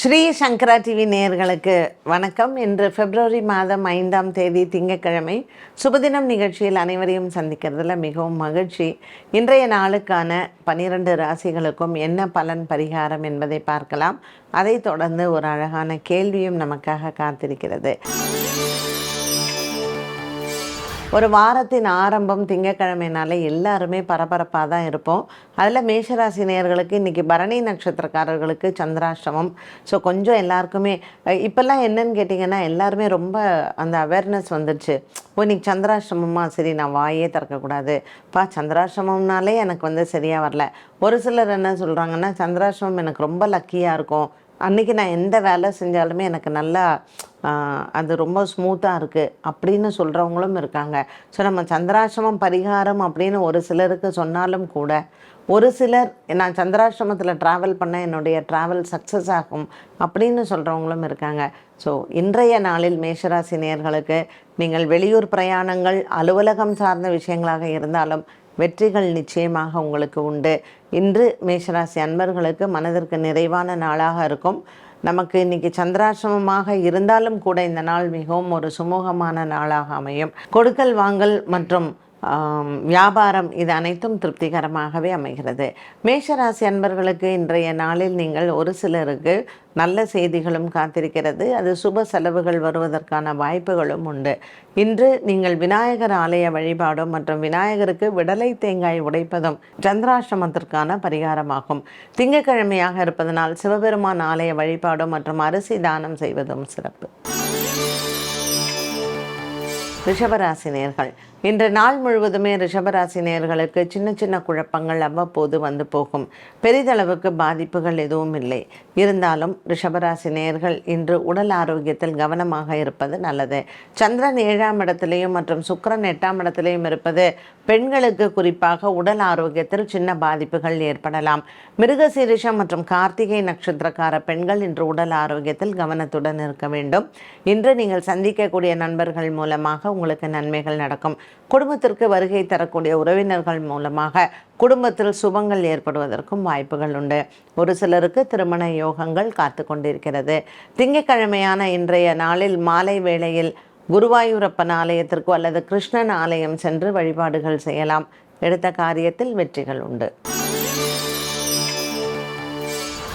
ஸ்ரீ சங்கரா TV நேயர்களுக்கு வணக்கம். இன்று பிப்ரவரி மாதம் ஐந்தாம் தேதி திங்கட்கிழமை சுபதினம் நிகழ்ச்சியில் அனைவரையும் சந்திக்கிறதுல மிகவும் மகிழ்ச்சி. இன்றைய நாளுக்கான பனிரெண்டு ராசிகளுக்கும் என்ன பலன் பரிகாரம் என்பதை பார்க்கலாம். அதைத் தொடர்ந்து ஒரு அழகான கேள்வியும் நமக்காக காத்திருக்கிறது. ஒரு வாரத்தின் ஆரம்பம் திங்கக்கிழமைனால எல்லாருமே பரபரப்பாக தான் இருப்போம். அதில் மேஷராசி நேயர்களுக்கு இன்றைக்கி பரணி நட்சத்திரக்காரர்களுக்கு சந்திராஷ்டமம். ஸோ கொஞ்சம் எல்லாருக்குமே இப்போல்லாம் என்னன்னு கேட்டிங்கன்னா எல்லாருமே ரொம்ப அந்த அவேர்னஸ் வந்துடுச்சு ஓ இன்னைக்கு சந்திராஷ்டமமா சரி நான் வாயே திறக்கக்கூடாது. பா சந்திராஷ்டமம்னாலே எனக்கு வந்து சரியாக வரல. ஒரு சிலர் என்ன சொல்கிறாங்கன்னா சந்திராஷ்டமம் எனக்கு ரொம்ப லக்கியாக இருக்கும். அன்றைக்கி நான் எந்த வேலை செஞ்சாலுமே எனக்கு நல்லா அது ரொம்ப ஸ்மூத்தாக இருக்குது அப்படின்னு சொல்கிறவங்களும் இருக்காங்க. ஸோ நம்ம சந்திராசிரமம் பரிகாரம் அப்படின்னு ஒரு சிலருக்கு சொன்னாலும் கூட ஒரு சிலர் நான் சந்திராசிரமத்தில் ட்ராவல் பண்ண என்னுடைய ட்ராவல் சக்ஸஸ் ஆகும் அப்படின்னு சொல்கிறவங்களும் இருக்காங்க. ஸோ இன்றைய நாளில் மேஷராசினியர்களுக்கு நீங்கள் வெளியூர் பிரயாணங்கள் அலுவலகம் சார்ந்த விஷயங்களாக இருந்தாலும் வெற்றிகள் நிச்சயமாக உங்களுக்கு உண்டு. இன்று மேஷராசி அன்பர்களுக்கு மனதிற்கு நிறைவான நாளாக இருக்கும். நமக்கு இன்னைக்கு சந்திராசிரமமாக இருந்தாலும் கூட இந்த நாள் மிகவும் ஒரு சுமூகமான நாளாக அமையும். கொடுக்கல் வாங்கல் மற்றும் வியாபாரம் இது அனைத்தும் திருப்திகரமாகவே அமைகிறது. மேஷராசி அன்பர்களுக்கு இன்றைய நாளில் நீங்கள் ஒரு சிலருக்கு நல்ல செய்திகளும் காத்திருக்கிறது. அது சுப செலவுகள் வருவதற்கான வாய்ப்புகளும் உண்டு. இன்று நீங்கள் விநாயகர் ஆலய வழிபாடும் மற்றும் விநாயகருக்கு விடலை தேங்காய் உடைப்பதும் சந்திராசிரமத்திற்கான பரிகாரமாகும். திங்கட்கிழமையாக இருப்பதனால் சிவபெருமான் ஆலய வழிபாடும் மற்றும் அரிசி தானம் செய்வதும் சிறப்பு. ரிஷபராசினியர்கள் இன்று நாள் முழுவதுமே ரிஷபராசினியர்களுக்கு சின்ன சின்ன குழப்பங்கள் அவ்வப்போது வந்து போகும். பெரிதளவுக்கு பாதிப்புகள் எதுவும் இல்லை. இருந்தாலும் ரிஷபராசி நேர்கள் இன்று உடல் ஆரோக்கியத்தில் கவனமாக இருப்பது நல்லது. சந்திரன் ஏழாம் இடத்திலையும் மற்றும் சுக்கரன் எட்டாம் இடத்திலையும் இருப்பது பெண்களுக்கு குறிப்பாக உடல் ஆரோக்கியத்தில் சின்ன பாதிப்புகள் ஏற்படலாம். மிருகசீரிஷம் மற்றும் கார்த்திகை நட்சத்திரக்கார பெண்கள் இன்று உடல் ஆரோக்கியத்தில் கவனத்துடன் இருக்க வேண்டும். இன்று நீங்கள் சந்திக்கக்கூடிய நண்பர்கள் மூலமாக உங்களுக்கு நன்மைகள் நடக்கும். குடும்பத்திற்கு வருகை தரக்கூடிய உறவினர்கள் மூலமாக குடும்பத்தில் சுபங்கள் ஏற்படுவதற்கும் வாய்ப்புகள் உண்டு. ஒரு சிலருக்கு திருமண யோகங்கள் காத்து கொண்டிருக்கிறது. திங்கட்கிழமையான இன்றைய நாளில் மாலை வேளையில் குருவாயூரப்பன் ஆலயத்திற்கோ அல்லது கிருஷ்ணன் ஆலயம் சென்று வழிபாடுகள் செய்யலாம். எடுத்த காரியத்தில் வெற்றிகள் உண்டு.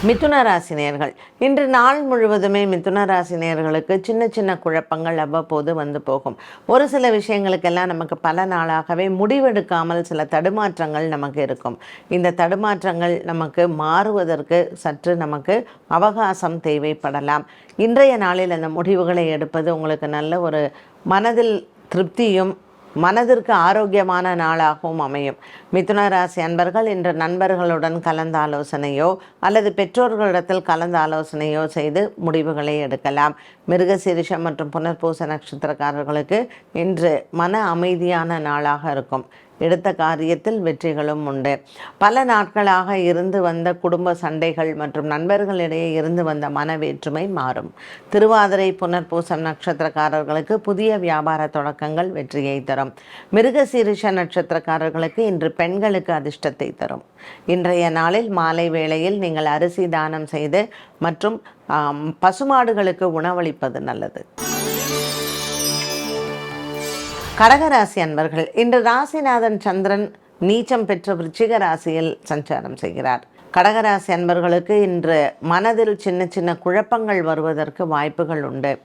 மிதுன ராசினியர்கள் இன்று நாள் முழுவதுமே மிதுன ராசினியர்களுக்கு சின்ன சின்ன குழப்பங்கள் அவ்வப்போது வந்து போகும். ஒரு சில விஷயங்களுக்கெல்லாம் நமக்கு பல நாளாகவே முடிவெடுக்காமல் சில தடுமாற்றங்கள் நமக்கு இருக்கும். இந்த தடுமாற்றங்கள் நமக்கு மாறுவதற்கு சற்று நமக்கு அவகாசம் தேவைப்படலாம். இன்றைய நாளில் அந்த முடிவுகளை எடுப்பது உங்களுக்கு நல்ல ஒரு மனதில் திருப்தியும் மனதிற்கு ஆரோக்கியமான நாளாகவும் அமையும். மிதுன ராசி அன்பர்கள் இன்று நண்பர்களுடன் கலந்த ஆலோசனையோ அல்லது பெற்றோர்களிடத்தில் கலந்த ஆலோசனையோ செய்து முடிவுகளை எடுக்கலாம். மிருகசீரிஷம் மற்றும் புனர்பூச நட்சத்திரக்காரர்களுக்கு இன்று மன அமைதியான நாளாக இருக்கும். எடுத்த காரியத்தில் வெற்றிகளும் உண்டு. பல நாட்களாக இருந்து வந்த குடும்ப சண்டைகள் மற்றும் நண்பர்களிடையே இருந்து வந்த மன வேற்றுமை மாறும். திருவாதிரை புனர்பூசம் நட்சத்திரக்காரர்களுக்கு புதிய வியாபார தொடக்கங்கள் வெற்றியை தரும். மிருகசீரிஷ நட்சத்திரக்காரர்களுக்கு இன்று பெண்களுக்கு அதிர்ஷ்டத்தை தரும். இன்றைய நாளில் மாலை வேளையில் நீங்கள் அரிசி தானம் செய்து மற்றும் பசுமாடுகளுக்கு உணவளிப்பது நல்லது. கடகராசி அன்பர்கள் இன்று ராசிநாதன் சந்திரன் நீச்சம் பெற்ற விருச்சிக ராசியில் சஞ்சாரம் செய்கிறார். கடகராசி அன்பர்களுக்கு இன்று மனதில் சின்ன சின்ன குழப்பங்கள் வருவதற்கு வாய்ப்புகள் உண்டு.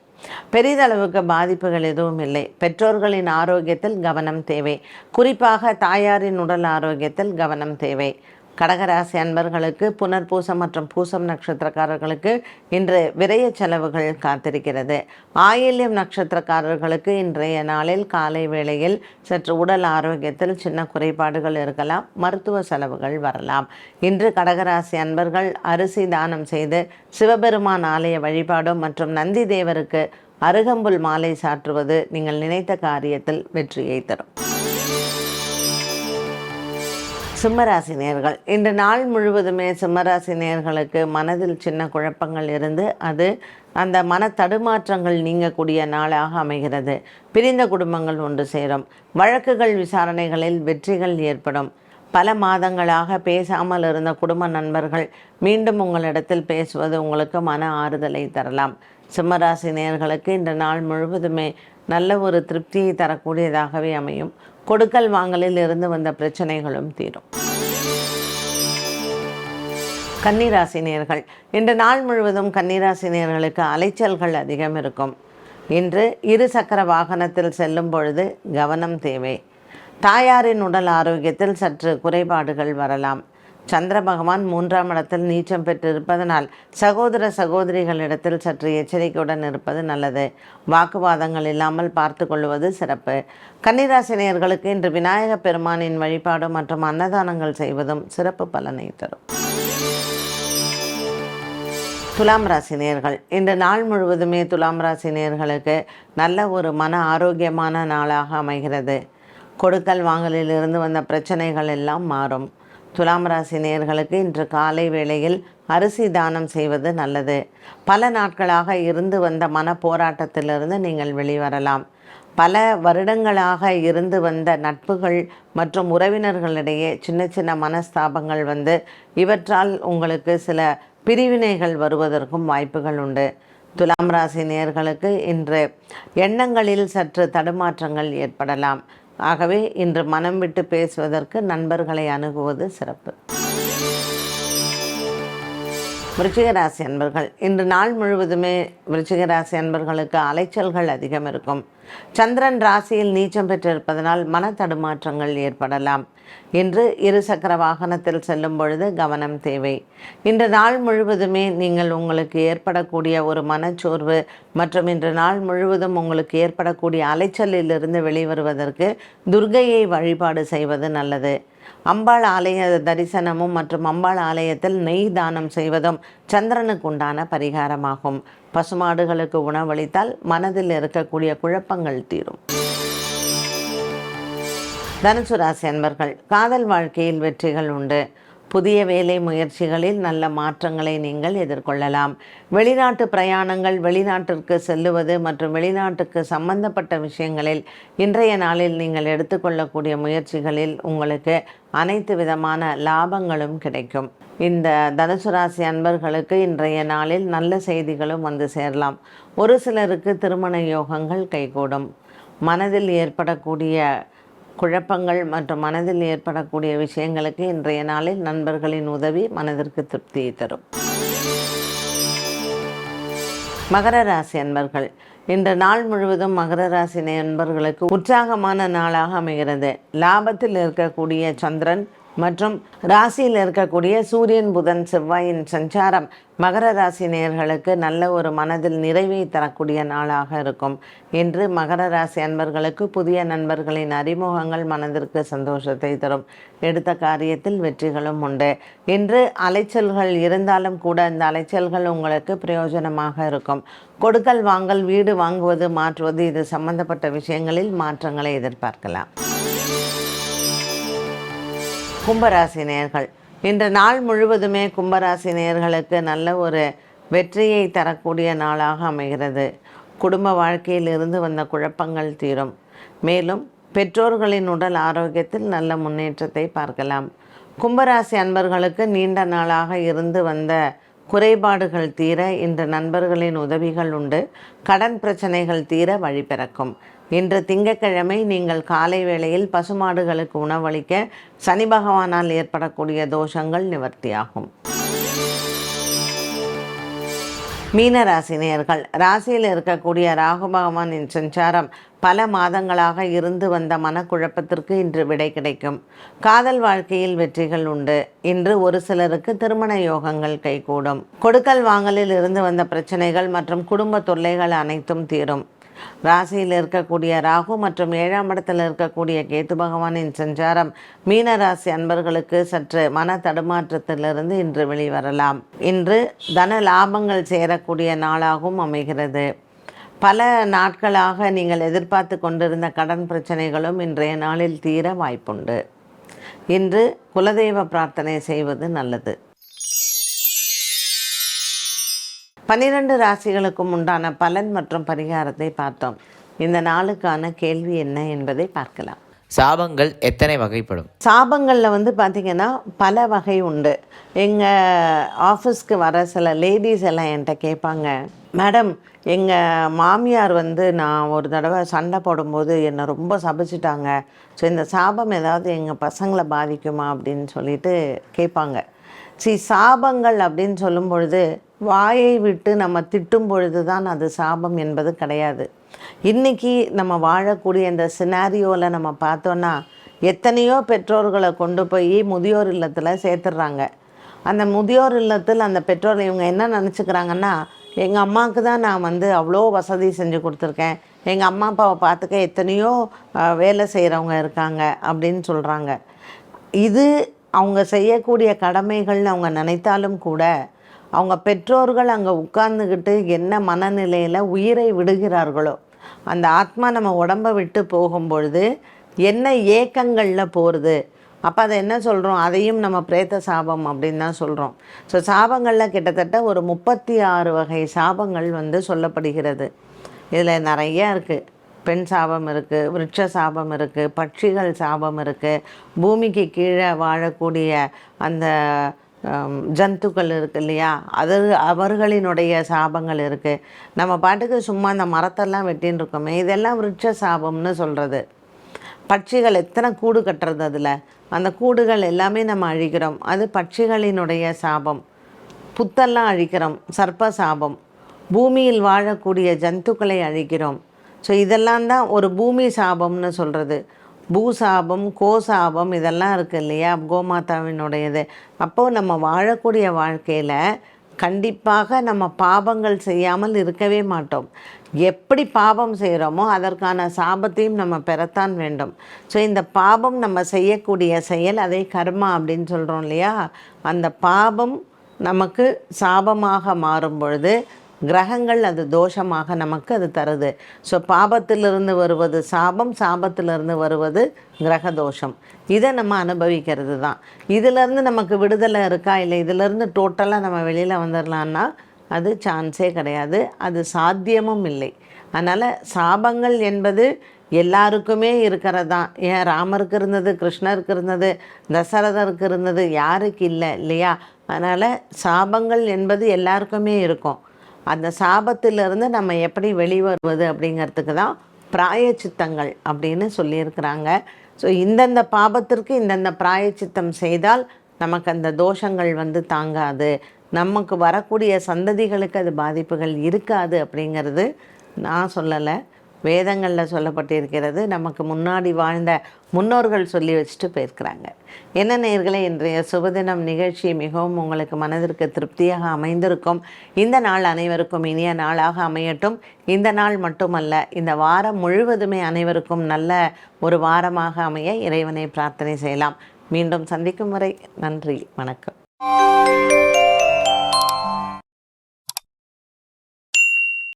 பெரிதளவுக்கு பாதிப்புகள் எதுவும் இல்லை. பெற்றோர்களின் ஆரோக்கியத்தில் கவனம் தேவை. குறிப்பாக தாயாரின் உடல் ஆரோக்கியத்தில் கவனம் தேவை. கடகராசி அன்பர்களுக்கு புனர்பூசம் மற்றும் பூசம் நட்சத்திரக்காரர்களுக்கு இன்று விரய செலவுகள் காத்திருக்கிறது. ஆயில்யம் நட்சத்திரக்காரர்களுக்கு இன்றைய நாளில் காலை வேளையில் சற்று உடல் ஆரோக்கியத்தில் சின்ன குறைபாடுகள் இருக்கலாம் மருத்துவ செலவுகள் வரலாம். இன்று கடகராசி அன்பர்கள் அரிசி தானம் செய்து சிவபெருமான் ஆலய வழிபாடும் மற்றும் நந்தி தேவருக்கு அருகம்புல் மாலை சாற்றுவது நீங்கள் நினைத்த காரியத்தில் வெற்றியை தரும். சிம்மராசி நேர்கள் இன்று நாள் முழுவதுமே சிம்மராசி நேர்களுக்கு மனதில் சின்ன குழப்பங்கள் இருந்து அது அந்த மன தடுமாற்றங்கள் நீங்கக்கூடிய நாளாக அமைகிறது. பிரிந்த குடும்பங்கள் ஒன்று சேரும். வழக்குகள் விசாரணைகளில் வெற்றிகள் ஏற்படும். பல மாதங்களாக பேசாமல் இருந்த குடும்ப நண்பர்கள் மீண்டும் உங்களிடத்தில் பேசுவது உங்களுக்கு மன ஆறுதலை தரலாம். சிம்மராசி நேர்களுக்கு இந்த நாள் முழுவதுமே நல்ல ஒரு திருப்தியை தரக்கூடியதாகவே அமையும். கொடுக்கல் வாங்கலில் இருந்து வந்த பிரச்சனைகளும் தீரும். கன்னிராசினியர்கள் இன்று நாள் முழுவதும் கன்னிராசினியர்களுக்கு அலைச்சல்கள் அதிகம் இருக்கும். இன்று இரு சக்கர வாகனத்தில் செல்லும் பொழுது கவனம் தேவை. தாயாரின் உடல் ஆரோக்கியத்தில் சற்று குறைபாடுகள் வரலாம். சந்திர பகவான் மூன்றாம் இடத்தில் நீச்சம் பெற்றிருப்பதனால் சகோதர சகோதரிகளிடத்தில் சற்று எச்சரிக்கையுடன் இருப்பது நல்லது. வாக்குவாதங்கள் இல்லாமல் பார்த்து கொள்வது சிறப்பு. கன்னிராசினியர்களுக்கு இன்று விநாயக பெருமானின் வழிபாடு மற்றும் அன்னதானங்கள் செய்வதும் சிறப்பு பலனை தரும். துலாம் ராசி நேர்கள் இந்த நாள் முழுவதுமே துலாம் ராசி நேர்களுக்கு நல்ல ஒரு மன ஆரோக்கியமான நாளாக அமைகிறது. கொடுக்கல் வாங்கலில் இருந்து வந்த பிரச்சனைகள் எல்லாம் மாறும். துலாம் ராசி நேர்களுக்கு இன்று காலை வேளையில் அரிசி தானம் செய்வது நல்லது. பல நாட்களாக இருந்து வந்த மன போராட்டத்திலிருந்து நீங்கள் வெளிவரலாம். பல வருடங்களாக இருந்து வந்த நட்புகள் மற்றும் உறவினர்களிடையே சின்ன சின்ன மனஸ்தாபங்கள் வந்து இவற்றால் உங்களுக்கு சில பிரிவினைகள் வருவதற்கும் வாய்ப்புகள் உண்டு. துலாம் ராசி நேர்களுக்கு இன்று எண்ணங்களில் சற்று தடுமாற்றங்கள் ஏற்படலாம். ஆகவே இன்று மனம் விட்டு பேசுவதற்கு நண்பர்களை அணுகுவது சிறப்பு. விருச்சிகராசி அன்பர்கள் இன்று நாள் முழுவதுமே விருச்சிகராசி அன்பர்களுக்கு அலைச்சல்கள் அதிகம் இருக்கும். சந்திரன் ராசியில் நீச்சம் பெற்றிருப்பதனால் மன தடுமாற்றங்கள் ஏற்படலாம். இன்று இருசக்கர வாகனத்தில் செல்லும் பொழுது கவனம் தேவை. இன்று நாள் முழுவதுமே நீங்கள் உங்களுக்கு ஏற்படக்கூடிய ஒரு மனச்சோர்வு மற்றும் இன்று நாள் முழுவதும் உங்களுக்கு ஏற்படக்கூடிய அலைச்சலிலிருந்து வெளிவருவதற்கு துர்கையை வழிபாடு செய்வது நல்லது. அம்பாள் ஆலய தரிசனமும் மற்றும் அம்பாள் ஆலயத்தில் நெய் தானம் செய்வதும் சந்திரனுக்கு உண்டான பரிகாரமாகும். பசுமாடுகளுக்கு உணவளித்தால் மனதில் இருக்கக்கூடிய குழப்பங்கள் தீரும். தனுசு ராசி அன்பர்கள் காதல் வாழ்க்கையில் வெற்றிகள் உண்டு. புதிய வேலை முயற்சிகளில் நல்ல மாற்றங்களை நீங்கள் எதிர்கொள்ளலாம். வெளிநாட்டு பிரயாணங்கள் வெளிநாட்டிற்கு செல்லுவது மற்றும் வெளிநாட்டுக்கு சம்பந்தப்பட்ட விஷயங்களில் இன்றைய நாளில் நீங்கள் எடுத்துக்கொள்ளக்கூடிய முயற்சிகளில் உங்களுக்கு அனைத்து விதமான லாபங்களும் கிடைக்கும். இந்த தனுசு ராசி அன்பர்களுக்கு இன்றைய நாளில் நல்ல செய்திகளும் வந்து சேரலாம். ஒரு சிலருக்கு திருமண யோகங்கள் கைகூடும். மனதில் ஏற்படக்கூடிய குழப்பங்கள் மற்றும் மனதில் ஏற்படக்கூடிய விஷயங்களுக்கு இன்றைய நாளில் நண்பர்களின் உதவி மனதிற்கு திருப்தியை தரும். மகர ராசி அன்பர்கள் இன்று நாள் முழுவதும் மகர ராசி நண்பர்களுக்கு உற்சாகமான நாளாக அமைகிறது. லாபத்தில் இருக்கக்கூடிய சந்திரன் மற்றும் ராசியில் இருக்கக்கூடிய சூரியன் புதன் செவ்வாயின் சஞ்சாரம் மகர ராசி நேயர்களுக்கு நல்ல ஒரு மனதில் நிறைவை தரக்கூடிய நாளாக இருக்கும். இன்று மகர ராசி அன்பர்களுக்கு புதிய நண்பர்களின் அறிமுகங்கள் மனதிற்கு சந்தோஷத்தை தரும். எடுத்த காரியத்தில் வெற்றிகளும் உண்டு. இன்று அலைச்சல்கள் இருந்தாலும் கூட அந்த அலைச்சல்கள் உங்களுக்கு பிரயோஜனமாக இருக்கும். கொடுக்கல் வாங்கல் வீடு வாங்குவது மாற்றுவது இது சம்பந்தப்பட்ட விஷயங்களில் மாற்றங்களை எதிர்பார்க்கலாம். கும்பராசி நேர்கள். இன்று நாள் முழுவதுமே கும்பராசி நேர்களுக்கு நல்ல ஒரு வெற்றியை தரக்கூடிய நாளாக அமைகிறது. குடும்ப வாழ்க்கையிலிருந்து வந்த குழப்பங்கள் தீரும். மேலும் பெற்றோர்களின் உடல் ஆரோக்கியத்தில் நல்ல முன்னேற்றத்தை பார்க்கலாம். கும்பராசி அன்பர்களுக்கு நீண்ட நாளாக இருந்து வந்த குறைபாடுகள் தீர இன்று நண்பர்களின் உதவிகள் உண்டு. கடன் பிரச்சனைகள் தீர வழி பிறக்கும். இன்று திங்கட்கிழமை நீங்கள் காலை வேளையில் பசுமாடுகளுக்கு உணவளிக்க சனி பகவானால் ஏற்படக்கூடிய தோஷங்கள் நிவர்த்தியாகும். மீன ராசினியர்கள் ராசியில் இருக்கக்கூடிய ராகு பகவானின் சஞ்சாரம் பல மாதங்களாக இருந்து வந்த மனக்குழப்பத்திற்கு இன்று விடை கிடைக்கும். காதல் வாழ்க்கையில் வெற்றிகள் உண்டு. இன்று ஒரு சிலருக்கு திருமண யோகங்கள் கைகூடும். கொடுக்கல் வாங்கலில் இருந்து வந்த பிரச்சனைகள் மற்றும் குடும்ப தொல்லைகள் அனைத்தும் தீரும். ராசியில் இருக்கக்கூடிய ராகு மற்றும் ஏழாம் இடத்தில் இருக்கக்கூடிய கேத்து பகவானின் சஞ்சாரம் மீன ராசி அன்பர்களுக்கு சற்று மன தடுமாற்றத்திலிருந்து இன்று வெளிவரலாம். இன்று தன லாபங்கள் சேரக்கூடிய நாளாகவும் அமைகிறது. பல நாட்களாக நீங்கள் எதிர்பார்த்து கொண்டிருந்த கடன் பிரச்சனைகளும் இன்றைய நாளில் தீர வாய்ப்புண்டு. இன்று குலதெய்வ பிரார்த்தனை செய்வது நல்லது. பன்னிரண்டு ராசிகளுக்கும் உண்டான பலன் மற்றும் பரிகாரத்தை பார்த்தோம். இந்த நாளுக்கான கேள்வி என்ன என்பதை பார்க்கலாம். சாபங்கள் எத்தனை வகைப்படும்? சாபங்களில் வந்து பார்த்திங்கன்னா பல வகை உண்டு. எங்கள் ஆஃபீஸ்க்கு வர சில லேடிஸ் எல்லாம் என்கிட்ட கேட்பாங்க மேடம் எங்கள் மாமியார் வந்து நான் ஒரு தடவை சண்டை போடும்போது என்னை ரொம்ப சபிச்சிட்டாங்க. ஸோ இந்த சாபம் ஏதாவது எங்கள் பசங்களை பாதிக்குமா? அப்படின்னு சொல்லிட்டு கேட்பாங்க. சி சாபங்கள் அப்படின்னு சொல்லும் பொழுது வாயை விட்டு நம்ம திட்டும் பொழுது தான் அது சாபம் என்பது கிடையாது. இன்றைக்கி நம்ம வாழக்கூடிய இந்த சினாரியோவில் நம்ம பார்த்தோன்னா எத்தனையோ பெற்றோர்களை கொண்டு போய் முதியோர் இல்லத்தில் சேர்த்துடுறாங்க அந்த முதியோர் இல்லத்தில் அந்த பெற்றோர் இவங்க என்ன நினச்சிக்கிறாங்கன்னா எங்கள் அம்மாவுக்கு தான் நான் வந்து அவ்வளோ வசதி செஞ்சு கொடுத்துருக்கேன். எங்கள் அம்மா அப்பாவை பார்த்துக்க எத்தனையோ வேலை செய்கிறவங்க இருக்காங்க. அப்படின்னு சொல்கிறாங்க இது அவங்க செய்யக்கூடிய கடமைகள்னு அவங்க நினைத்தாலும் கூட அவங்க பெற்றோர்கள் அங்கே உட்கார்ந்துக்கிட்டு என்ன மனநிலையில் உயிரை விடுகிறார்களோ அந்த ஆத்மா நம்ம உடம்பை விட்டு போகும்பொழுது என்ன ஏக்கங்களில் போகிறது அப்போ அதை என்ன சொல்கிறோம் அதையும் நம்ம பிரேத்த சாபம் அப்படின்னு தான் சொல்கிறோம் ஸோ சாபங்களில் கிட்டத்தட்ட ஒரு முப்பத்தி ஆறு வகை சாபங்கள் வந்து சொல்லப்படுகிறது. இதில் நிறைய இருக்குது பெண் சாபம் இருக்குது விருட்ச சாபம் இருக்குது பட்சிகள் சாபம் இருக்குது பூமிக்கு கீழே வாழக்கூடிய அந்த ஜந்துக்கள் இருக்கு இல்லையா? அது அவர்களினுடைய சாபங்கள் இருக்குது நம்ம பாட்டுக்கு சும்மா அந்த மரத்தெல்லாம் வெட்டின்னு இருக்கோமே இதெல்லாம் விருட்ச சாபம்னு சொல்கிறது பட்சிகள் எத்தனை கூடு கட்டுறது அதில்? அந்த கூடுகள் எல்லாமே நம்ம அழிக்கிறோம். அது பட்சிகளினுடைய சாபம். புத்தெல்லாம் அழிக்கிறோம். சர்ப்ப சாபம். பூமியில் வாழக்கூடிய ஜந்துக்களை அழிக்கிறோம். ஸோ இதெல்லாம் தான் ஒரு பூமி சாபம்னு சொல்கிறது பூசாபம் கோசாபம் இதெல்லாம் இருக்குது இல்லையா? கோமாதாவினுடையது. அப்போது நம்ம வாழக்கூடிய வாழ்க்கையில் கண்டிப்பாக நம்ம பாபங்கள் செய்யாமல் இருக்கவே மாட்டோம். எப்படி பாபம் செய்கிறோமோ அதற்கான சாபத்தையும் நம்ம பெறத்தான் வேண்டும். ஸோ இந்த பாபம் நம்ம செய்யக்கூடிய செயல் அதை கர்மா அப்படின்னு சொல்கிறோம் இல்லையா? அந்த பாபம் நமக்கு சாபமாக மாறும் பொழுது கிரகங்கள் அது தோஷமாக நமக்கு அது தருது. ஸோ பாபத்திலிருந்து வருவது சாபம் சாபத்திலிருந்து வருவது கிரக தோஷம். இதை நம்ம அனுபவிக்கிறது தான். இதிலேருந்து நமக்கு விடுதலை இருக்கா இல்லை இதிலேருந்து டோட்டலாக நம்ம வெளியில் வந்துடலான்னா அது சான்ஸே கிடையாது. அது சாத்தியமும் இல்லை. அதனால் சாபங்கள் என்பது எல்லாருக்குமே இருக்கிறது? தான் ஏன் ராமருக்கு இருந்தது கிருஷ்ணருக்கு இருந்தது தசரதருக்கு இருந்தது யாருக்கு இல்லை இல்லையா? அதனால் சாபங்கள் என்பது எல்லாருக்குமே இருக்கும். அந்த சாபத்திலிருந்து நம்ம எப்படி வெளிவருவது அப்படிங்கிறதுக்கு தான் பிராயச்சித்தங்கள் அப்படின்னு சொல்லியிருக்கிறாங்க. ஸோ இந்தந்த பாபத்திற்கு இந்தந்த பிராயச்சித்தம் செய்தால் நமக்கு அந்த தோஷங்கள் வந்து தாங்காது. நமக்கு வரக்கூடிய சந்ததிகளுக்கு அது பாதிப்புகள் இருக்காது அப்படிங்கிறது நான் சொல்லலை. வேதங்களில் சொல்லப்பட்டிருக்கிறது நமக்கு முன்னாடி வாழ்ந்த முன்னோர்கள் சொல்லி வச்சுட்டு போயிருக்கிறாங்க. என்ன நேர்களை இன்றைய சுபதினம் நிகழ்ச்சி மிகவும் உங்களுக்கு மனதிற்கு திருப்தியாக அமைந்திருக்கும். இந்த நாள் அனைவருக்கும் இனிய நாளாக அமையட்டும். இந்த நாள் மட்டுமல்ல இந்த வாரம் முழுவதுமே அனைவருக்கும் நல்ல ஒரு வாரமாக அமைய இறைவனை பிரார்த்தனை செய்யலாம். மீண்டும் சந்திக்கும் வரை நன்றி வணக்கம்.